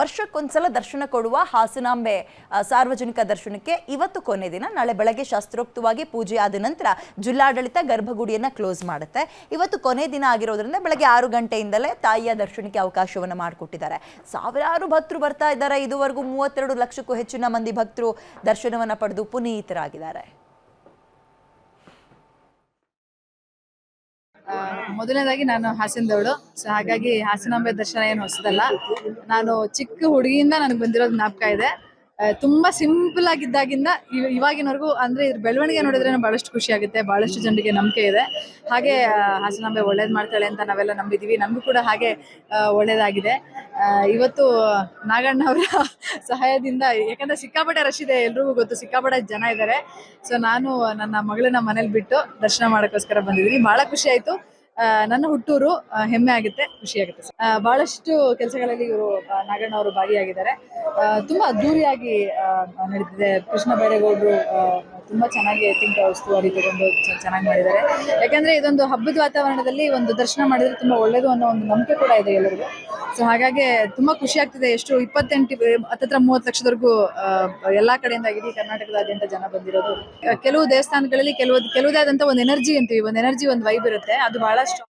ವರ್ಷಕ್ಕೊಂದ್ಸಲ ದರ್ಶನ ಕೊಡುವ ಹಾಸನಾಂಬೆ ಸಾರ್ವಜನಿಕ ದರ್ಶನಕ್ಕೆ ಇವತ್ತು ಕೊನೆ ದಿನ. ನಾಳೆ ಬೆಳಗ್ಗೆ ಶಾಸ್ತ್ರೋಕ್ತವಾಗಿ ಪೂಜೆ ಆದ ನಂತರ ಜಿಲ್ಲಾಡಳಿತ ಗರ್ಭಗುಡಿಯನ್ನ ಕ್ಲೋಸ್ ಮಾಡುತ್ತೆ. ಇವತ್ತು ಕೊನೆ ದಿನ ಆಗಿರೋದ್ರಿಂದ ಬೆಳಗ್ಗೆ ಆರು ಗಂಟೆಯಿಂದಲೇ ತಾಯಿಯ ದರ್ಶನಕ್ಕೆ ಅವಕಾಶವನ್ನು ಮಾಡಿಕೊಟ್ಟಿದ್ದಾರೆ. ಸಾವಿರಾರು ಭಕ್ತರು ಬರ್ತಾ ಇದ್ದಾರೆ. ಇದುವರೆಗೂ ಮೂವತ್ತೆರಡು ಲಕ್ಷಕ್ಕೂ ಹೆಚ್ಚಿನ ಮಂದಿ ಭಕ್ತರು ದರ್ಶನವನ್ನು ಪಡೆದು ಪುನೀತರಾಗಿದ್ದಾರೆ. ಮೊದಲನೇದಾಗಿ ನಾನು ಹಾಸನದವಳು ಸೊ ಹಾಗಾಗಿ ಹಾಸನಾಂಬೆ ದರ್ಶನ ಏನು ಹೊಸದಲ್ಲ. ನಾನು ಚಿಕ್ಕ ಹುಡುಗಿಯಿಂದ ನನಗೆ ಬಂದಿರೋದು ಜ್ಞಾಪಕ ಇದೆ. ತುಂಬಾ ಸಿಂಪಲ್ ಆಗಿದ್ದಾಗಿಂದ ಇವ- ಇವಾಗಿನವರೆಗೂ ಅಂದ್ರೆ ಇದ್ರ ಬೆಳವಣಿಗೆ ನೋಡಿದ್ರೆ ಬಹಳಷ್ಟು ಖುಷಿ ಆಗುತ್ತೆ, ಬಹಳಷ್ಟು ಜನರಿಗೆ ನಂಬಿಕೆ ಇದೆ. ಹಾಗೆ ಹಾಸನಾಂಬೆ ಒಳ್ಳೇದ್ ಮಾಡ್ತಾಳೆ ಅಂತ ನಾವೆಲ್ಲ ನಂಬಿದೀವಿ. ನಮಗೂ ಕೂಡ ಹಾಗೆ ಒಳ್ಳೇದಾಗಿದೆ. ಇವತ್ತು ನಾಗಣ್ಣ ಅವರ ಸಹಾಯದಿಂದ, ಯಾಕಂದ್ರೆ ಸಿಕ್ಕಾಪಟ್ಟೆ ರಶ್ ಇದೆ, ಎಲ್ರಿಗೂ ಗೊತ್ತು, ಸಿಕ್ಕಾಪಟ್ಟೆ ಜನ ಇದ್ದಾರೆ ಸೊ ನಾನು ನನ್ನ ಮಗಳನ್ನ ಮನೇಲಿ ಬಿಟ್ಟು ದರ್ಶನ ಮಾಡೋಕ್ಕೋಸ್ಕರ ಬಂದಿದ್ದೀನಿ ಬಹಳ ಖುಷಿ ಆಯ್ತು. ನನ್ನ ಹುಟ್ಟೂರು ಹೆಮ್ಮೆ ಆಗುತ್ತೆ, ಖುಷಿ ಆಗುತ್ತೆ. ಬಹಳಷ್ಟು ಕೆಲಸಗಳಲ್ಲಿ ಇವರು ನಾಗಣ್ಣ ಅವರು ಭಾಗಿಯಾಗಿದ್ದಾರೆ. ತುಂಬಾ ಅದ್ದೂರಿಯಾಗಿ ನಡೀತಿದೆ. ಕೃಷ್ಣ ಬೈರೇಗೌಡರು ತುಂಬಾ ಚೆನ್ನಾಗಿ ತಿಂಕ ಉಸ್ತುವಾರಿ ತಗೊಂಡು ಚೆನ್ನಾಗಿ ಮಾಡಿದ್ದಾರೆ. ಯಾಕಂದ್ರೆ ಇದೊಂದು ಹಬ್ಬದ ವಾತಾವರಣದಲ್ಲಿ ಒಂದು ದರ್ಶನ ಮಾಡಿದ್ರೆ ತುಂಬಾ ಒಳ್ಳೇದು ಅನ್ನೋ ಒಂದು ನಂಬಿಕೆ ಕೂಡ ಇದೆ ಎಲ್ಲರಿಗೂ. ಸೊ ಹಾಗಾಗಿ ತುಂಬಾ ಖುಷಿ ಆಗ್ತಿದೆ. ಎಷ್ಟು ಇಪ್ಪತ್ತೆಂಟು, ಹತ್ತತ್ರ ಮೂವತ್ತು ಲಕ್ಷದವರೆಗೂ ಎಲ್ಲಾ ಕಡೆಯಿಂದ ಇಡೀ ಕರ್ನಾಟಕದಾದ್ಯಂತ ಜನ ಬಂದಿರೋದು. ಕೆಲವು ದೇವಸ್ಥಾನಗಳಲ್ಲಿ ಕೆಲವು ಕೆಲವುದೇ ಆದಂತ ಒಂದು ಎನರ್ಜಿ ಅಂತೀವಿ. ಒಂದು ಎನರ್ಜಿ ಒಂದು ವೈಬ್ ಇರುತ್ತೆ. ಅದು ಬಹಳ ಸ್ಟ್ರಾಂಗ್